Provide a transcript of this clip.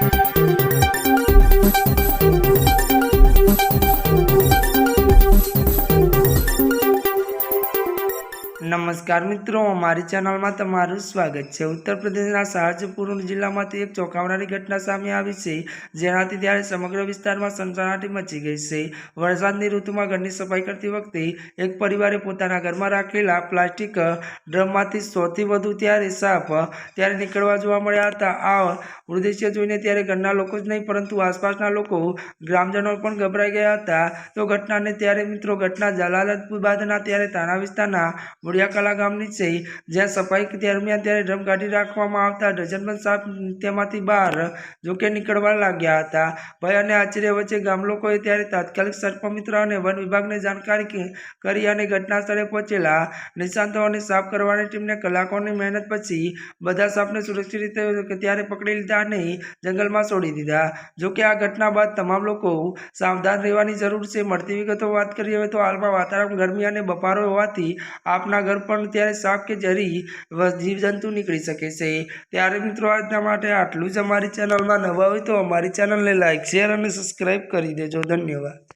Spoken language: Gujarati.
Thank you. નમસ્કાર મિત્રો, અમારી ચેનલમાં તમારું સ્વાગત છે. ઉત્તર પ્રદેશના શાહજપુર જિલ્લામાંથી એક ચોંકાવનારી ઘટના સામે આવી છે, જેનાથી ત્યારે સમગ્ર વિસ્તારમાં સનસનાટી મચી ગઈ છે. વરસાદની ઋતુમાં ઘરની સફાઈ કરતી વખતે એક પરિવારે પોતાના ઘરમાં રાખેલા પ્લાસ્ટિક ડ્રમમાંથી સૌથી વધુ ત્યારે સાપ ત્યારે નીકળવા જોવા મળ્યા હતા. આ ઉદ્દેશ્ય જોઈને ત્યારે ઘરના લોકો જ નહીં, પરંતુ આસપાસના લોકો, ગ્રામજનો પણ ગભરાઈ ગયા હતા. તો ઘટનાને ત્યારે મિત્રો, ઘટના જલાલતપુર બાદના ત્યારે તાના વિસ્તારના મુડિયાકલા ગામની છે. જ્યાં સફાઈ દરમિયાન ત્યારે ડ્રમ કાઢી રાખવામાં આવતા ડઝનબંધ સાપ તેમાંથી બહાર જોકે નીકળવા લાગ્યા હતા. ભય અને આશ્ચર્ય વચ્ચે ગામ લોકોએ ત્યારે તાત્કાલિક સર્પમિત્ર અને વન વિભાગને જાણકારી કરી અને ઘટના સ્થળે પહોંચેલા. નિષ્ણાતો અને સાફ કરવાની ટીમને કલાકોની મહેનત પછી બધા સાપને સુરક્ષિત રીતે ત્યારે પકડી લીધા અને જંગલમાં છોડી દીધા. જોકે આ ઘટના બાદ તમામ લોકો સાવધાન રહેવાની જરૂર છે. મળતી વિગતો વાત કરીએ તો હાલમાં વાતાવરણ ગરમી અને બફારો હોવાથી આપના ઘર પણ ત્યારે સાપ કે ઝેરી જીવજંતુ નીકળી શકે છે. ત્યારે મિત્રો, આજના માટે આટલું જ અમારી ચેનલમાં નવા હોય તો અમારી ચેનલને લાઇક શેર અને સબસ્ક્રાઈબ કરી દેજો. ધન્યવાદ.